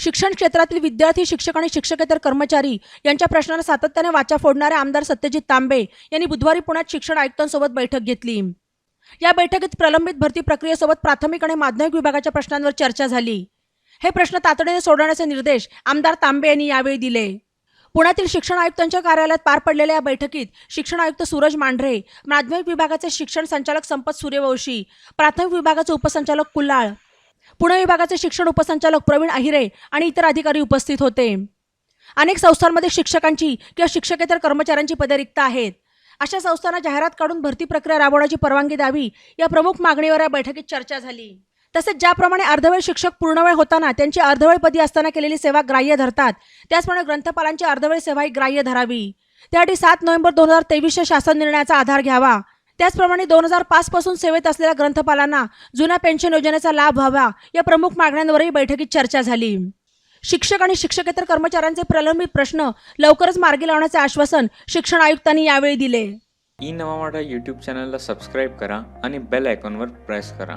शिक्षण क्षेत्रातील विद्यार्थी शिक्षक आणि शिक्षकेतर कर्मचारी यांच्या प्रश्नांना सातत्याने वाचा फोडणारे आमदार सत्यजित तांबे यांनी बुधवारी पुण्यात शिक्षण आयुक्तांसोबत बैठक घेतली. या बैठकीत प्रलंबित भरती प्रक्रियेसोबत प्राथमिक आणि माध्यमिक विभागाच्या प्रश्नांवर चर्चा झाली. हे प्रश्न तातडीने सोडवण्याचे निर्देश आमदार तांबे यांनी यावेळी दिले. पुण्यातील शिक्षण आयुक्तांच्या कार्यालयात पार पडलेल्या या बैठकीत शिक्षण आयुक्त सूरज मांढरे माध्यमिक विभागाचे शिक्षण संचालक संपत सूर्यवंशी प्राथमिक विभागाचे उपसंचालक कुल्लाळ पुणे विभागाचे शिक्षण उपसंचालक प्रवीण अहिरे आणि इतर अधिकारी उपस्थित होते. अनेक संस्थांमध्ये शिक्षकांची किंवा शिक्षकेतर कर्मचाऱ्यांची पदे रिक्त आहेत. अशा संस्थांना जाहिरात काढून भरती प्रक्रिया राबवण्याची परवानगी द्यावी या प्रमुख मागणीवर या बैठकीत चर्चा झाली. तसेच ज्याप्रमाणे अर्धवेळ शिक्षक पूर्णवेळ होताना त्यांची अर्धवेळ पदी असताना केलेली सेवा ग्राह्य धरतात त्याचप्रमाणे ग्रंथपालांची अर्धवेळ सेवाही ग्राह्य धरावी. त्यासाठी सात नोव्हेंबर दोन हजार तेवीसच्या शासन निर्णयाचा आधार घ्यावा. त्याचप्रमाणे दोन हजार पाच पासून सेवेत असलेल्या ग्रंथपालांना जुन्या पेन्शन योजनेचा लाभ व्हावा या प्रमुख मागण्यांवरही बैठकीत चर्चा झाली. शिक्षक आणि शिक्षकेतर कर्मचाऱ्यांचे प्रलंबित प्रश्न लवकरच मार्गी लावण्याचे आश्वासन शिक्षण आयुक्तांनी यावेळी दिले. ई नवा यूट्यूब चॅनलला सबस्क्राईब करा आणि बेल आयकॉनवर प्रेस करा.